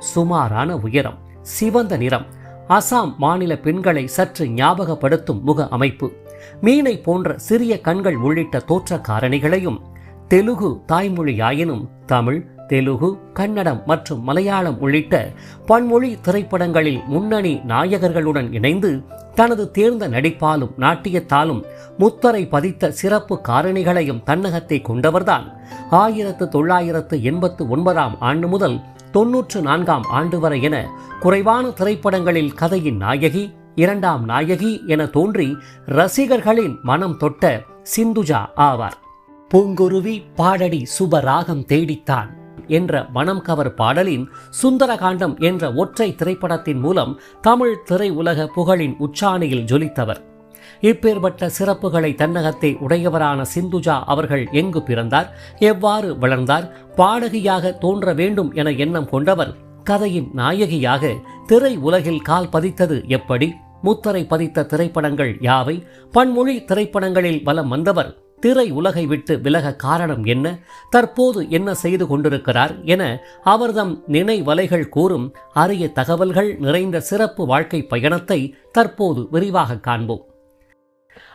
சுமாரான உயரம் சிவந்த நிறம். அசாம் மாநில பெண்களை சற்று ஞாபகப்படுத்தும் முக அமைப்பு. மீனை போன்ற சிறிய கண்கள் உள்ளிட்ட தோற்ற காரணிகளையும் தெலுகு தாய்மொழியாயினும் தமிழ் தெலுகு கன்னடம் மற்றும் மலையாளம் உள்ளிட்ட பன்மொழி திரைப்படங்களில் முன்னணி நாயகர்களுடன் இணைந்து தனது தேர்ந்த நடிப்பாலும் நாட்டியத்தாலும் முத்தரை பதித்த சிறப்பு காரணிகளையும் தன்னகத்தை கொண்டவர்தான். ஆயிரத்து தொள்ளாயிரத்து எண்பத்து ஒன்பதாம் ஆண்டு முதல் தொன்னூற்று நான்காம் ஆண்டு வரை என குறைவான திரைப்படங்களில் கதையின் நாயகி இரண்டாம் நாயகி என தோன்றி ரசிகர்களின் மனம் தொட்ட சிந்துஜா ஆவார். பூங்குருவி பாடடி சுபராகம் தேடித்தான் என்ற மனம் கவர் பாடலின் சுந்தரகாண்டம் என்ற ஒற்றை திரைப்படத்தின் மூலம் தமிழ் திரையுலக புகழின் உச்சாணியில் ஜொலித்தவர். இப்பேற்பட்ட சிறப்புகளை தன்னகத்தை உடையவரான சிந்துஜா அவர்கள் எங்கு பிறந்தார்? எவ்வாறு வளர்ந்தார்? பாடகியாக தோன்ற வேண்டும் என எண்ணம் கொண்டவர் கதையின் நாயகியாக திரை உலகில் கால் பதித்தது எப்படி? முத்தரை பதித்த திரைப்படங்கள் யாவை? பன்மொழி திரைப்படங்களில் வலம் வந்தவர் திரை உலகை விட்டு விலக காரணம் என்ன? தற்போது என்ன செய்து கொண்டிருக்கிறார் என அவர்தம் நினைவலைகள் கூறும் அரிய தகவல்கள் நிறைந்த சிறப்பு வாழ்க்கை பயணத்தை தற்போது விரிவாக காண்போம்.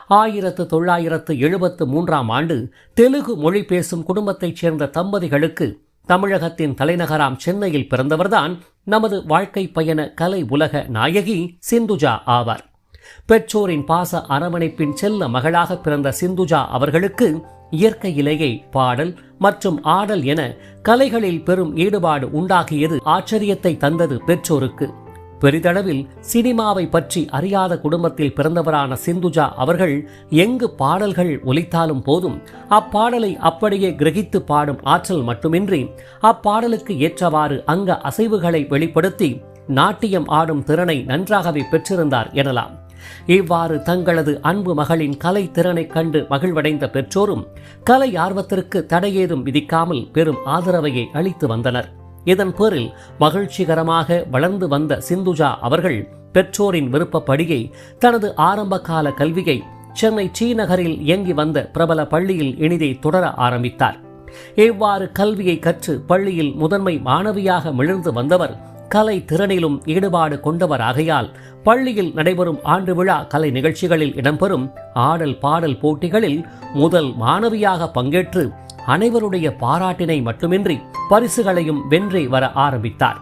ஆயிரத்து தொள்ளாயிரத்து எழுபத்து மூன்றாம் ஆண்டு தெலுங்கு மொழி பேசும் குடும்பத்தைச் சேர்ந்த தம்பதிகளுக்கு தமிழகத்தின் தலைநகராம் சென்னையில் பிறந்தவர்தான் நமது வாழ்க்கை பயண கலை உலக நாயகி சிந்துஜா ஆவார். பெற்றோரின் பாச அரவணைப்பின் செல்ல மகளாக பிறந்த சிந்துஜா அவர்களுக்கு இயற்கையிலேயே பாடல் மற்றும் ஆடல் என கலைகளில் பெரும் ஈடுபாடு உண்டாகியது ஆச்சரியத்தை தந்தது பெற்றோருக்கு. பெரிதளவில் சினிமாவை பற்றி அறியாத குடும்பத்தில் பிறந்தவரான சிந்துஜா அவர்கள் எங்கு பாடல்கள் ஒலித்தாலும் போதும் அப்பாடலை அப்படியே கிரகித்து பாடும் ஆற்றல் மட்டுமின்றி அப்பாடலுக்கு ஏற்றவாறு அங்க அசைவுகளை வெளிப்படுத்தி நாட்டியம் ஆடும் திறனை நன்றாகவே பெற்றிருந்தார் எனலாம். இவ்வாறு தங்களது அன்பு மகளின் கலை திறனைக் கண்டு மகிழ்வடைந்த பெற்றோரும் கலை ஆர்வத்திற்கு தடையேதும் விதிக்காமல் பெரும் ஆதரவையை அளித்து வந்தனர். இதன் பேரில் மகிழ்ச்சிகரமாக வளர்ந்து வந்த சிந்துஜா அவர்கள் பெற்றோரின் விருப்பப்படியை தனது ஆரம்ப கால கல்வியை சென்னை டி நகரில் இயங்கி வந்த பிரபல பள்ளியில் இனிதே தொடர ஆரம்பித்தார். இவ்வாறு கல்வியை கற்று பள்ளியில் முதன்மை மாணவியாக மிளர்ந்து வந்தவர் கலை திறனிலும் ஈடுபாடு கொண்டவர் ஆகையால் பள்ளியில் நடைபெறும் ஆண்டு விழா கலை நிகழ்ச்சிகளில் இடம்பெறும் ஆடல் பாடல் போட்டிகளில் முதல் மாணவியாக பங்கேற்று அனைவருடைய பாராட்டினை மட்டுமின்றி பரிசுகளையும் வென்றே வர ஆரம்பித்தார்.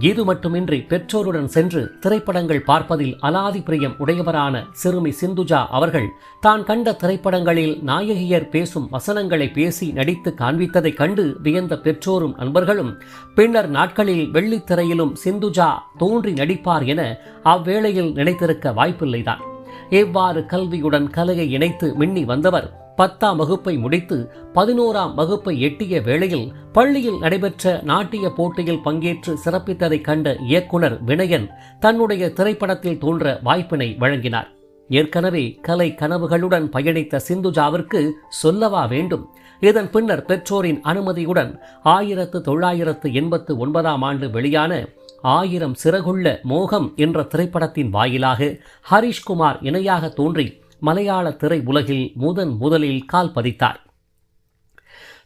இது மட்டுமின்றி பெற்றோருடன் சென்று திரைப்படங்கள் பார்ப்பதில் அலாதி பிரியம் உடையவரான சிறுமி சிந்துஜா அவர்கள் தான் கண்ட திரைப்படங்களில் நாயகியர் பேசும் வசனங்களை பேசி நடித்து காண்பித்ததைக் கண்டு வியந்த பெற்றோரும் நண்பர்களும் பின்னர் நாட்களில் வெள்ளித்திரையிலும் சிந்துஜா தோன்றி நடிப்பார் என அவ்வேளையில் நினைத்திருக்க வாய்ப்பில்லைதான். இவ்வாறு கல்வியுடன் கலையை இணைத்து மின்னி வந்தவர்? பத்தாம் வகுப்பை முடித்து பதினோராம் வகுப்பை எட்டிய வேளையில் பள்ளியில் நடைபெற்ற நாட்டிய போட்டியில் பங்கேற்று சிறப்பித்ததைக் கண்ட இயக்குனர் வினயன் தன்னுடைய திரைப்படத்தில் தோன்ற வாய்ப்பினை வழங்கினார். ஏற்கனவே கலை கனவுகளுடன் பயணித்த சிந்துஜாவிற்கு சொல்லவா வேண்டும்? இதன் பின்னர் பெற்றோரின் அனுமதியுடன் ஆயிரத்து தொள்ளாயிரத்து எண்பத்து ஒன்பதாம் ஆண்டு வெளியான ஆயிரம் சிறகுள்ள மோகம் என்ற திரைப்படத்தின் வாயிலாக ஹரிஷ்குமார் இணையாக தோன்றி மலையாள திரை உலகில் முதன் முதலில் கால் பதித்தார்.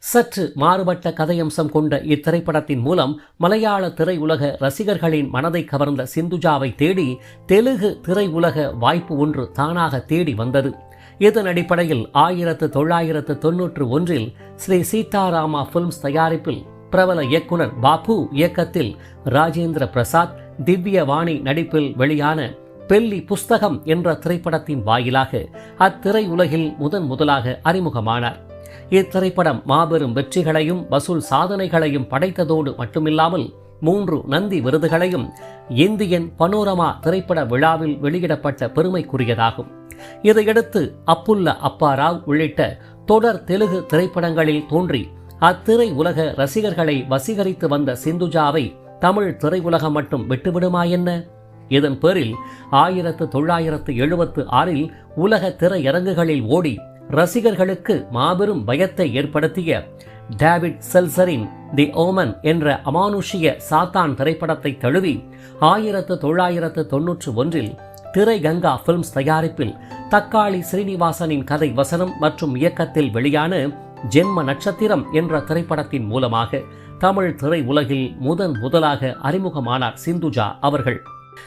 சற்று மாறுபட்ட கதையம்சம் கொண்ட இத்திரைப்படத்தின் மூலம் மலையாள திரையுலக ரசிகர்களின் மனதை கவர்ந்த சிந்துஜாவை தேடி தெலுங்கு திரையுலக வாய்ப்பு ஒன்று தானாக தேடி வந்தது. இதன் அடிப்படையில் ஆயிரத்து தொள்ளாயிரத்து தொன்னூற்று ஒன்றில் ஸ்ரீ சீதாராமா பிலிம்ஸ் தயாரிப்பில் பிரபல இயக்குனர் பாபு இயக்கத்தில் ராஜேந்திர பிரசாத் திவ்ய வாணி நடிப்பில் வெளியான பெல்லி புஸ்தகம் என்ற திரைப்படத்தின் வாயிலாக அத்திரை உலகில் முதன் முதலாக அறிமுகமானார். இத்திரைப்படம் மாபெரும் வெற்றிகளையும் வசூல் சாதனைகளையும் படைத்ததோடு மட்டுமில்லாமல் மூன்று நந்தி விருதுகளையும் இந்தியன் பனோரமா திரைப்பட விழாவில் வெளியிடப்பட்ட பெருமைக்குரியதாகும். இதையடுத்து அப்புல்ல அப்பாராவ் உள்ளிட்ட தொடர் தெலுங்கு திரைப்படங்களில் தோன்றி அத்திரை உலக ரசிகர்களை வசீகரித்து வந்த சிந்துஜாவை தமிழ் திரையுலகம் மட்டும் விட்டுவிடுமா என்ன? இதன் பேரில் ஆயிரத்து தொள்ளாயிரத்து எழுபத்து ஆறில் உலக திரையரங்குகளில் ஓடி ரசிகர்களுக்கு மாபெரும் பயத்தை ஏற்படுத்திய டேவிட் செல்சரின் தி ஓமன் என்ற அமானுஷ்ய சாத்தான் திரைப்படத்தை தழுவி ஆயிரத்து தொள்ளாயிரத்து தொன்னூற்று ஒன்றில் திரை கங்கா பிலிம்ஸ் தயாரிப்பில் தக்காளி ஸ்ரீனிவாசனின் கதை வசனம் மற்றும் இயக்கத்தில் வெளியான ஜென்ம நட்சத்திரம் என்ற திரைப்படத்தின் மூலமாக தமிழ் திரை உலகில் முதன் முதலாக அறிமுகமானார் சிந்துஜா அவர்கள்.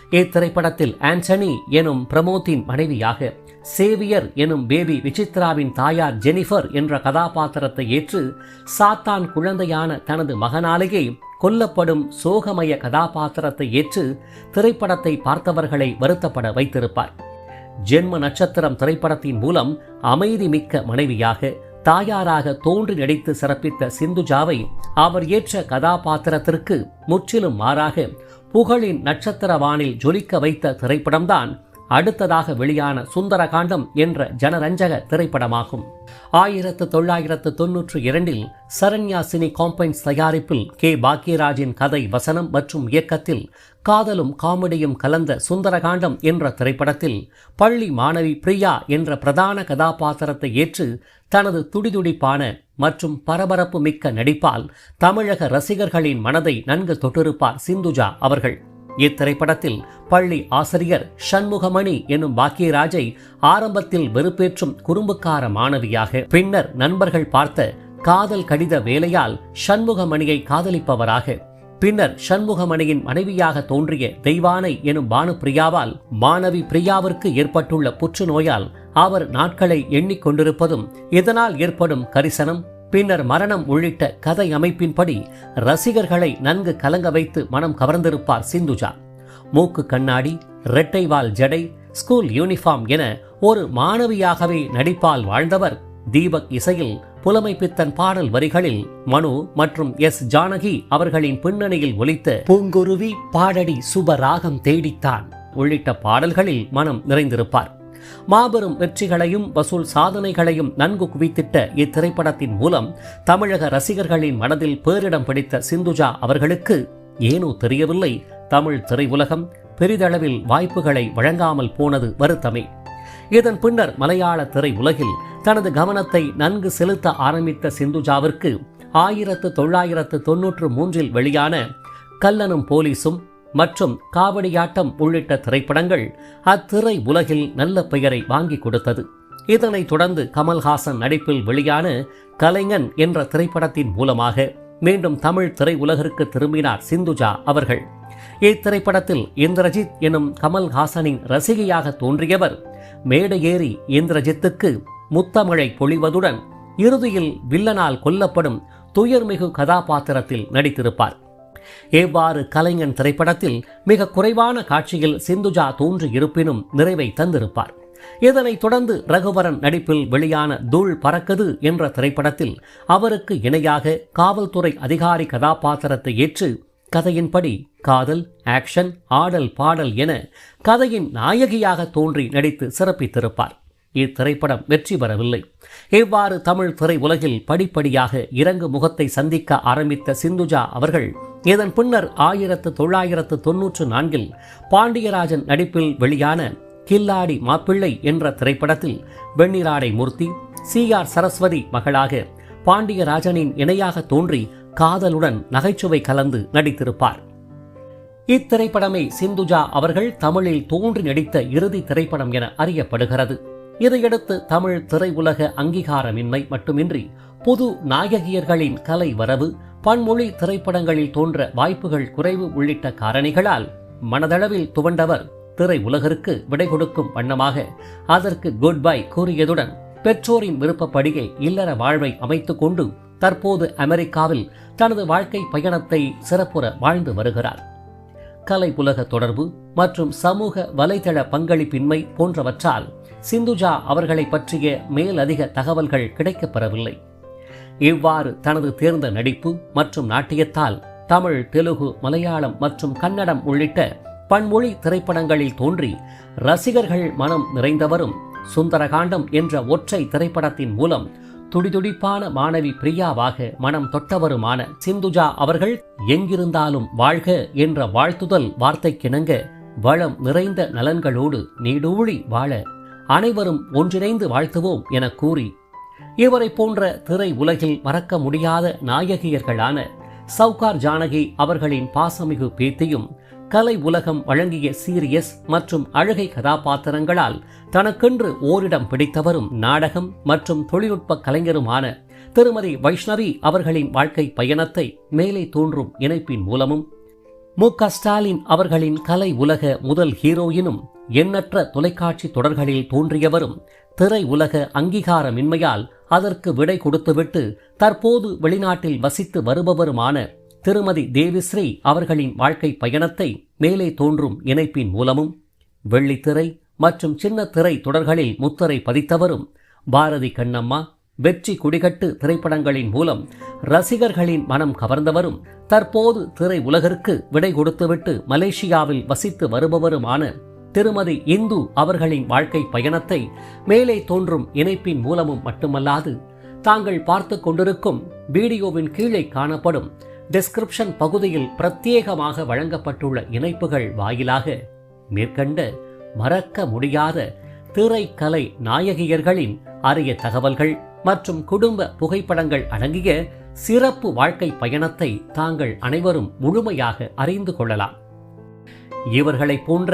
இத்திரைப்படத்தில் ஆண்டனி எனும் பிரமோத்தின் மனைவியாக சேவியர் எனும் பேபி விசித்ராவின் தாயார் ஜெனிஃபர் என்ற கதாபாத்திரத்தை ஏற்று சாத்தான் குழந்தையான தனது மகனாலேயே கொல்லப்படும் சோகமய கதாபாத்திரத்தை ஏற்று திரைப்படத்தை பார்த்தவர்களை வருத்தப்பட வைத்திருப்பார். ஜென்ம நட்சத்திரம் திரைப்படத்தின் மூலம் அமைதி மிக்க மனைவியாக தாயாராக தோன்றி நடித்து சிறப்பித்த சிந்துஜாவை அவர் ஏற்ற கதாபாத்திரத்திற்கு முற்றிலும் மாறாக புகழின் நட்சத்திரவானில் ஜொலிக்க வைத்த திரைப்படம்தான் அடுத்ததாக வெளியான சுந்தரகாண்டம் என்ற ஜனரஞ்சக திரைப்படமாகும். ஆயிரத்து தொள்ளாயிரத்து தொன்னூற்று இரண்டில் சரண்யா சினி காம்பைன்ஸ் தயாரிப்பில் கே. பாக்யராஜின் கதை வசனம் மற்றும் இயக்கத்தில் காதலும் காமெடியும் கலந்த சுந்தரகாண்டம் என்ற திரைப்படத்தில் பள்ளி மாணவி பிரியா என்ற பிரதான கதாபாத்திரத்தை ஏற்று தனது துடிதுடிப்பான மற்றும் பரபரப்பு மிக்க நடிப்பால் தமிழக ரசிகர்களின் மனதை நன்கு தொட்டிருப்பார் சிந்துஜா அவர்கள். இத்திரைப்படத்தில் பள்ளி ஆசிரியர் சண்முகமணி எனும் பாக்கியராஜை ஆரம்பத்தில் வெறுப்பேற்றும் குறும்புக்கார மாணவியாக பின்னர் நண்பர்கள் பார்த்த காதல் கடித வேலையால் சண்முகமணியை காதலிப்பவராக பின்னர் சண்முகமணியின் மனைவியாக தோன்றிய தெய்வானை எனும் பானுபிரியாவால் மாணவி பிரியாவிற்கு ஏற்பட்டுள்ள புற்றுநோயால் அவர் நாட்களை எண்ணிக்கொண்டிருப்பதும் இதனால் ஏற்படும் கரிசனம். பின்னர் மரணம் உள்ளிட்ட கதை அமைப்பின்படி ரசிகர்களை நன்கு கலங்க வைத்து மனம் கவர்ந்திருப்பார் சிந்துஜா. மூக்கு கண்ணாடி ரெட்டைவால் ஜடை ஸ்கூல் யூனிஃபார்ம் என ஒரு மாணவியாகவே நடிப்பால் வாழ்ந்தவர் தீபக் இசையில் புலமைப்பித்தன் பாடல் வரிகளில் மனு மற்றும் எஸ் ஜானகி அவர்களின் பின்னணியில் ஒலித்த பூங்குருவி பாடடி சுபராகம் தேடித்தான் உள்ளிட்ட பாடல்களில் மனம் நிறைந்திருப்பார். மாபெரும் வெற்றிகளையும் வசூல் சாதனைகளையும் நன்கு குவித்திட்ட இத்திரைப்படத்தின் மூலம் தமிழக ரசிகர்களின் மனதில் பேரிடம் பிடித்த சிந்துஜா அவர்களுக்கு ஏனோ தெரியவில்லை தமிழ் திரையுலகம் பெரிதளவில் வாய்ப்புகளை வழங்காமல் போனது வருத்தமே. இதன் பின்னர் மலையாள திரை உலகில் தனது கவனத்தை நன்கு செலுத்த ஆரம்பித்த சிந்துஜாவிற்கு ஆயிரத்து தொள்ளாயிரத்து தொன்னூற்று மூன்றில் வெளியான கல்லனும் போலீஸும் மற்றும் காவடியாட்டம் உள்ளிட்ட திரைப்படங்கள் அத்திரை உலகில் நல்ல பெயரை வாங்கி கொடுத்தது. இதனைத் தொடர்ந்து கமல்ஹாசன் நடிப்பில் வெளியான கலைஞன் என்ற திரைப்படத்தின் மூலமாக மீண்டும் தமிழ் திரையுலகிற்கு திரும்பினார் சிந்துஜா அவர்கள். இத்திரைப்படத்தில் இந்திரஜித் எனும் கமல்ஹாசனின் ரசிகையாக தோன்றியவர் மேடையேறி இந்திரஜித்துக்கு முத்தமிழை பொழிவதுடன் இறுதியில் வில்லனால் கொல்லப்படும் துயர்மிகு கதாபாத்திரத்தில் நடித்திருப்பார். எவ்வாறு கலைஞன் திரைப்படத்தில் மிக குறைவான காட்சியில் சிந்துஜா தோன்றி இருப்பினும் நிறைவை தந்திருப்பார். இதனைத் தொடர்ந்து ரகுவரன் நடிப்பில் வெளியான தூள் பறக்குது என்ற திரைப்படத்தில் அவருக்கு இணையாக காவல்துறை அதிகாரி கதாபாத்திரத்தை ஏற்று கதையின்படி காதல் ஆக்ஷன் ஆடல் பாடல் என கதையின் நாயகியாக தோன்றி நடித்து சிறப்பித்திருப்பார். இத்திரைப்படம் வெற்றி பெறவில்லை. இவ்வாறு தமிழ் திரை உலகில் படிப்படியாக இறங்கு முகத்தை சந்திக்க ஆரம்பித்த சிந்துஜா அவர்கள் இதன் பின்னர் ஆயிரத்து தொள்ளாயிரத்து தொன்னூற்று நான்கில் பாண்டியராஜன் நடிப்பில் வெளியான கில்லாடி மாப்பிள்ளை என்ற திரைப்படத்தில் வெண்ணிராடை மூர்த்தி சி ஆர் சரஸ்வதி மகளாக பாண்டியராஜனின் இணையாக தோன்றி காதலுடன் நகைச்சுவை கலந்து நடித்திருப்பார். இத்திரைப்படமே சிந்துஜா அவர்கள் தமிழில் தோன்றி நடித்த இறுதி திரைப்படம் என அறியப்படுகிறது. இதையடுத்து தமிழ் திரையுலக அங்கீகாரமின்மை மட்டுமின்றி புது நாயகியர்களின் கலை வரவு பன்மொழி திரைப்படங்களில் தோன்ற வாய்ப்புகள் குறைவு உள்ளிட்ட காரணிகளால் மனதளவில் துவண்டவர் திரை உலகிற்கு விடை கொடுக்கும் வண்ணமாக அதற்கு குட் பை கூறியதுடன் பெற்றோரின் விருப்பப்படியே இல்லற வாழ்வை அமைத்துக் கொண்டு தற்போது அமெரிக்காவில் தனது வாழ்க்கை பயணத்தை சிறப்புற வாழ்ந்து வருகிறார். கலை உலக தொடர்பு மற்றும் சமூக வலைதள பங்களிப்பின்மை போன்றவற்றால் சிந்துஜா அவர்களை பற்றிய மேலதிக தகவல்கள் கிடைக்கப்பெறவில்லை. இவ்வாறு தனது தேர்ந்த நடிப்பு மற்றும் நாட்டியத்தால் தமிழ் தெலுகு மலையாளம் மற்றும் கன்னடம் உள்ளிட்ட பன்மொழி திரைப்படங்களில் தோன்றி ரசிகர்கள் மனம் நிறைந்தவரும் சுந்தரகாண்டம் என்ற ஒற்றை திரைப்படத்தின் மூலம் துடிதுடிப்பான மாணவி பிரியாவாக மனம் தொட்டவருமான சிந்துஜா அவர்கள் எங்கிருந்தாலும் வாழ்க என்ற வாழ்த்துதல் வார்த்தைக்கிணங்க வளம் நிறைந்த நலன்களோடு நீடூழி வாழ அனைவரும் ஒன்றிணைந்து வாழ்த்துவோம் என கூறி இவரை போன்ற திரை உலகில் மறக்க முடியாத நாயகியர்களான சவுகார் ஜானகி அவர்களின் பாசமிகு பேத்தியும் கலை உலகம் வழங்கிய சீரியஸ் மற்றும் அழகை கதாபாத்திரங்களால் தனக்கென்று ஓரிடம் பிடித்தவரும் நாடகம் மற்றும் தொழில்நுட்ப கலைஞருமான திருமதி வைஷ்ணவி அவர்களின் வாழ்க்கை பயணத்தை மேலே தோன்றும் இணைப்பின் மூலமும் மு க ஸ்டாலின் அவர்களின் கலை உலக முதல் ஹீரோயினும் எண்ணற்ற தொலைக்காட்சி தொடர்களில் தோன்றியவரும் திரை உலக அங்கீகாரமின்மையால் அதற்கு விடை கொடுத்துவிட்டு தற்போது வெளிநாட்டில் வசித்து வருபவருமான திருமதி தேவிஸ்ரீ அவர்களின் வாழ்க்கை பயணத்தை மேலே தோன்றும் இணைப்பின் மூலமும் வெள்ளித்திரை மற்றும் சின்ன திரை தொடர்களில் முத்திரை பதித்தவரும் பாரதி கண்ணம்மா வெற்றி குடிகட்டு திரைப்படங்களின் மூலம் ரசிகர்களின் மனம் கவர்ந்தவரும் தற்போது திரை உலகிற்கு விடை கொடுத்துவிட்டு மலேசியாவில் வசித்து வருபவருமான திருமதி இந்து அவர்களின் வாழ்க்கை பயணத்தை மேலே தோன்றும் இணைப்பின் மூலமும் மட்டுமல்லாது தாங்கள் பார்த்து கொண்டிருக்கும் வீடியோவின் கீழே காணப்படும் டிஸ்கிரிப்ஷன் பகுதியில் பிரத்யேகமாக வழங்கப்பட்டுள்ள இணைப்புகள் வாயிலாக மேற்கண்ட மறக்க முடியாத திரைக்கலை நாயகியர்களின் அரிய தகவல்கள் மற்றும் குடும்ப புகைப்படங்கள் அடங்கிய சிறப்பு வாழ்க்கை பயணத்தை தாங்கள் அனைவரும் முழுமையாக அறிந்து கொள்ளலாம். இவர்களைப் போன்ற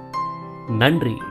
நன்றி.